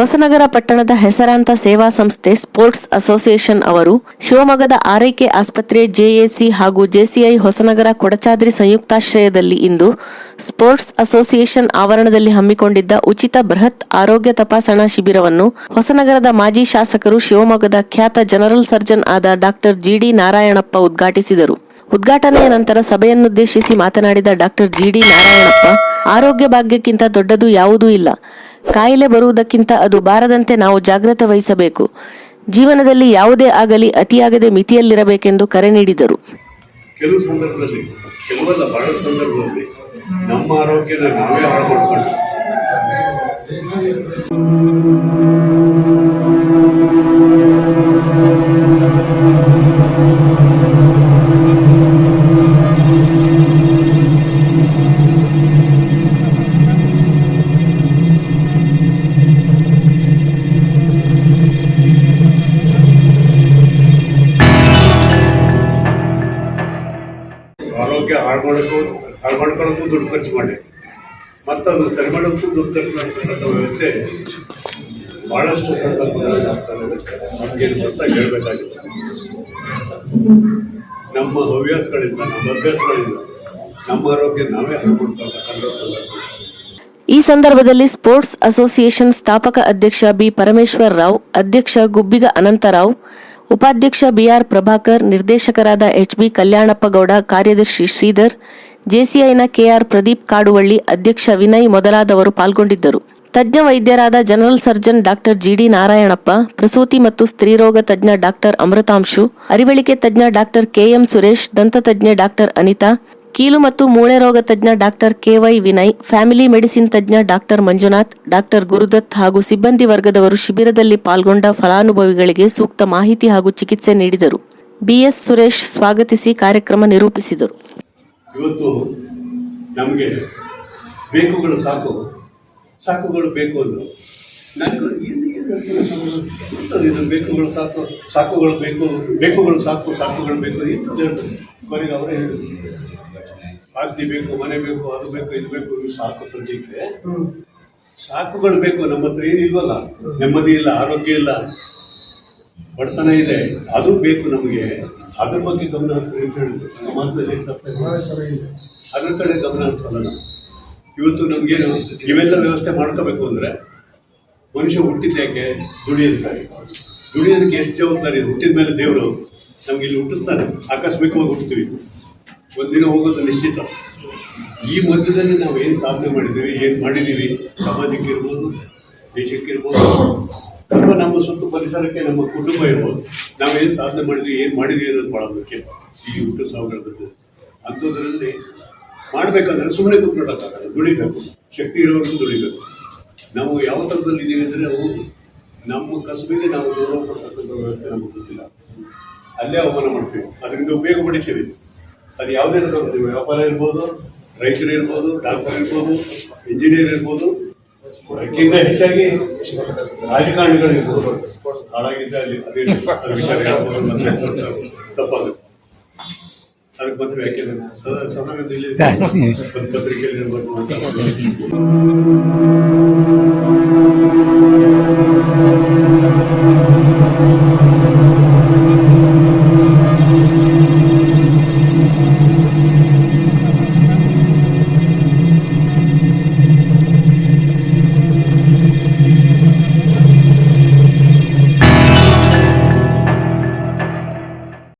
ಹೊಸನಗರ ಪಟ್ಟಣದ ಹೆಸರಾಂತ ಸೇವಾ ಸಂಸ್ಥೆ ಸ್ಪೋರ್ಟ್ಸ್ ಅಸೋಸಿಯೇಷನ್ ಅವರು ಶಿವಮೊಗ್ಗದ ಆರೈಕೆ ಆಸ್ಪತ್ರೆ ಜೆಎಸಿ ಹಾಗೂ ಜೆಸಿಐ ಹೊಸನಗರ ಕೊಡಚಾದ್ರಿ ಸಂಯುಕ್ತಾಶ್ರಯದಲ್ಲಿ ಇಂದು ಸ್ಪೋರ್ಟ್ಸ್ ಅಸೋಸಿಯೇಷನ್ ಆವರಣದಲ್ಲಿ ಹಮ್ಮಿಕೊಂಡಿದ್ದ ಉಚಿತ ಬೃಹತ್ ಆರೋಗ್ಯ ತಪಾಸಣಾ ಶಿಬಿರವನ್ನು ಹೊಸನಗರದ ಮಾಜಿ ಶಾಸಕರು ಶಿವಮೊಗ್ಗದ ಖ್ಯಾತ ಜನರಲ್ ಸರ್ಜನ್ ಆದ ಡಾಕ್ಟರ್ ಜಿಡಿ ನಾರಾಯಣಪ್ಪ ಉದ್ಘಾಟಿಸಿದರು. ಉದ್ಘಾಟನೆಯ ನಂತರ ಸಭೆಯನ್ನುದ್ದೇಶಿಸಿ ಮಾತನಾಡಿದ ಡಾಕ್ಟರ್ ಜಿಡಿ ನಾರಾಯಣಪ್ಪ, ಆರೋಗ್ಯ ಭಾಗ್ಯಕ್ಕಿಂತ ದೊಡ್ಡದು ಯಾವುದೂ ಇಲ್ಲ. ಕಾಯಿಲೆ ಬರುವುದಕ್ಕಿಂತ ಅದು ಬಾರದಂತೆ ನಾವು ಜಾಗ್ರತೆ ವಹಿಸಬೇಕು. ಜೀವನದಲ್ಲಿ ಯಾವುದೇ ಆಗಲಿ ಅತಿಯಾಗದೆ ಮಿತಿಯಲ್ಲಿರಬೇಕೆಂದು ಕರೆ ನೀಡಿದರು. ಕೆಲವು ಸಂದರ್ಭದಲ್ಲಿ, ಕೆಲವಲ್ಲ ಬಹಳ ಸಂದರ್ಭದಲ್ಲಿ ನಮ್ಮ ಆರೋಗ್ಯನ ನಾವೇ ಹಾಳು ಮಾಡ್ಕೊಂಡು. ಹಾಳು ಮಾಡೋಕ್ಕೂ ಹಾಳು ಮಾಡ್ಕೊಳ್ಳೋಕ್ಕೂ ದುಡ್ಡು ಖರ್ಚು ಮಾಡಿ. ಮತ್ತು ಅದು ಸರಿ ಮಾಡೋಕ್ಕೂ ದುಡ್ಡು ಖರ್ಚು ಮಾಡ್ತಕ್ಕಂಥ ವ್ಯವಸ್ಥೆ ಭಾಳಷ್ಟು ಸಂದರ್ಭಗಳಲ್ಲಿ ಆಗ್ತದೆ ಅಂತ ಹೇಳಬೇಕಾಗಿದೆ ನಮ್ಮ ಹವ್ಯಾಸಗಳಿಂದ, ನಮ್ಮ ಅಭ್ಯಾಸಗಳಿಂದ ನಮ್ಮ ಆರೋಗ್ಯ ನಾವೇ ಹಾಳು ಸಂದರ್ಭ. ಈ ಸಂದರ್ಭದಲ್ಲಿ ಸ್ಪೋರ್ಟ್ಸ್ ಅಸೋಸಿಯೇಷನ್ ಸ್ಥಾಪಕ ಅಧ್ಯಕ್ಷ ಬಿ ಪರಮೇಶ್ವರ್ ರಾವ್, ಅಧ್ಯಕ್ಷ ಗುಬ್ಬಿಗ ಅನಂತರಾವ್ ಉಪಾಧ್ಯಕ್ಷ ಬಿಆರ್ ಪ್ರಭಾಕರ್, ನಿರ್ದೇಶಕರಾದ ಎಚ್ಬಿ ಕಲ್ಯಾಣಪ್ಪಗೌಡ, ಕಾರ್ಯದರ್ಶಿ ಶ್ರೀಧರ್, ಜೆಸಿಐನ ಕೆಆರ್ ಪ್ರದೀಪ್ ಕಾಡುವಳ್ಳಿ, ಅಧ್ಯಕ್ಷ ವಿನಯ್ ಮೊದಲಾದವರು ಪಾಲ್ಗೊಂಡಿದ್ದರು. ತಜ್ಞ ವೈದ್ಯರಾದ general surgeon doctor G D Narayanappa, ಪ್ರಸೂತಿ ಮತ್ತು ಸ್ತ್ರೀರೋಗ ತಜ್ಞ ಡಾಕ್ಟರ್ ಅಮೃತಾಂಶು, ಅರಿವಳಿಕೆ ತಜ್ಞ ಡಾಕ್ಟರ್ ಕೆಎಂ ಸುರೇಶ್, ದಂತತಜ್ಞೆ ಡಾಕ್ಟರ್ ಅನಿತಾ ಕೀಲು ಮತ್ತು ಮೂಳೆ ರೋಗ ತಜ್ಞ doctor K Y Vinay, family medicine ತಜ್ಞ ಡಾಕ್ಟರ್ ಮಂಜುನಾಥ್, ಡಾಕ್ಟರ್ ಗುರುದತ್ ಹಾಗೂ ಸಿಬ್ಬಂದಿ ವರ್ಗದವರು ಶಿಬಿರದಲ್ಲಿ ಪಾಲ್ಗೊಂಡ ಫಲಾನುಭವಿಗಳಿಗೆ ಸೂಕ್ತ ಮಾಹಿತಿ ಹಾಗೂ ಚಿಕಿತ್ಸೆ ನೀಡಿದರು. ಬಿಎಸ್ ಸುರೇಶ್ ಸ್ವಾಗತಿಸಿ ಕಾರ್ಯಕ್ರಮ ನಿರೂಪಿಸಿದರು. ಇವತ್ತು ನಮಗೆ ಬೇಕುಗಳು ಸಾಕು. ಸಾಕುಗಳು ಬೇಕು ಬೇಕುಗಳು ಸಾಕು, ಸಾಕುಗಳು ಬೇಕು, ಬೇಕುಗಳು ಸಾಕು, ಸಾಕುಗಳು ಬೇಕು ಅವರೇ ಹೇಳಿದ್ರು. ಆಸ್ತಿ ಬೇಕು ಮನೆ ಬೇಕು ಅದು ಬೇಕು ಇದು ಬೇಕು ಇವು ಸಾಕು ಸದ್ಯಕ್ಕೆ ಸಾಕುಗಳು ಬೇಕು ನಮ್ಮ ಹತ್ರ ಏನಿಲ್ವಲ್ಲ ನೆಮ್ಮದಿ ಇಲ್ಲ ಆರೋಗ್ಯ ಇಲ್ಲ. ಬಡತನ ಇದೆ ಅದು ಬೇಕು ನಮಗೆ. ಅದ್ರ ಬಗ್ಗೆ ಗಮನ ಹರಿಸ್ರಿ ಅಂತ ಹೇಳಿದ್ರು. ತಪ್ಪಿದೆ ಅದ್ರ ಕಡೆ ಗಮನ ಹರಿಸಲ್ಲ ನಾವು. ಇವತ್ತು ನಮಗೇನು ಇವೆಲ್ಲ ವ್ಯವಸ್ಥೆ ಮಾಡ್ಕೋಬೇಕು ಅಂದರೆ ಮನುಷ್ಯ ಹುಟ್ಟಿದ್ದಕ್ಕೆ ದುಡಿಯೋದಕ್ಕಾಗಿ ದುಡಿಯೋದಕ್ಕೆ ಎಷ್ಟು ಜವಾಬ್ದಾರಿ ಹುಟ್ಟಿದ ಮೇಲೆ ದೇವರು ನಮ್ಗೆ ಇಲ್ಲಿ ಹುಟ್ಟಿಸ್ತಾನೆ. ಆಕಸ್ಮಿಕವಾಗಿ ಹುಡ್ತೀವಿ ಒಂದಿನ ಹೋಗೋದು ನಿಶ್ಚಿತ. ಈ ಮಧ್ಯದಲ್ಲಿ ನಾವು ಏನು ಸಾಧನೆ ಮಾಡಿದ್ದೀವಿ, ಏನು ಮಾಡಿದ್ದೀವಿ? ಸಮಾಜಕ್ಕೆ ಇರ್ಬೋದು, ದೇಶಕ್ಕೆ ಇರ್ಬೋದು, ನಮ್ಮ ನಮ್ಮ ಸುತ್ತ ಪರಿಸರಕ್ಕೆ ನಮ್ಮ ಕುಟುಂಬ ಇರ್ಬೋದು. ನಾವೇನು ಸಾಧನೆ ಮಾಡಿದ್ವಿ, ಏನು ಮಾಡಿದ್ವಿ ಅನ್ನೋದು ಭಾಳ ಮುಖ್ಯ. ಈ ಹುಟ್ಟು ಸಾವಿರ ಬಗ್ಗೆ ಅಂಥದ್ರಲ್ಲಿ ಮಾಡಬೇಕಾದ್ರೆ ಸುಮ್ಮನೆ ಕುತ್ಕೊಳ್ಳೋಕ್ಕಾಗಲ್ಲ ದುಡಿಬೇಕು. ಶಕ್ತಿ ಇರೋವರೆಗೂ ದುಡಿಬೇಕು. ನಾವು ಯಾವ ಥರದಲ್ಲಿ ಇದ್ದೀವಿ ಅಂದರೆ ನಾವು ನಮ್ಮ ಕಸುಬಿಗೆ ನಾವು ಗೌರವ ಕೊಡ್ತಕ್ಕಂಥ ವ್ಯವಸ್ಥೆ ನಮಗೆ ಗೊತ್ತಿಲ್ಲ. ಅಲ್ಲೇ ಅವಮಾನ ಮಾಡ್ತೀವಿ. ಅದರಿಂದ ಉಪಯೋಗ ಪಡಿತೀವಿ. ಅದು ಯಾವುದೇ ತಗೊಂಡು ವ್ಯಾಪಾರ ಇರ್ಬೋದು ರೈತರು ಇರ್ಬೋದು ಡಾಕ್ಟರ್ ಇರ್ಬೋದು ಇಂಜಿನಿಯರ್ ಇರ್ಬೋದು ಅದಕ್ಕಿಂತ ಹೆಚ್ಚಾಗಿ ರಾಜಕಾರಣಿಗಳು ಇರ್ಬೋದು. ಹಾಳಾಗಿದ್ದ ಅಲ್ಲಿ ಅದೇ ಅದ್ರ ವಿಚಾರ ಹೇಳ್ಬೋದು ಮತ್ತೆ ತಪ್ಪಾಗುತ್ತೆ. ಅದಕ್ಕೆ ಬಂದು ವ್ಯಾಖ್ಯಾನ ಸಮಾಜದಲ್ಲಿ ಪತ್ರಿಕೆಯಲ್ಲಿ ಇರ್ಬೋದು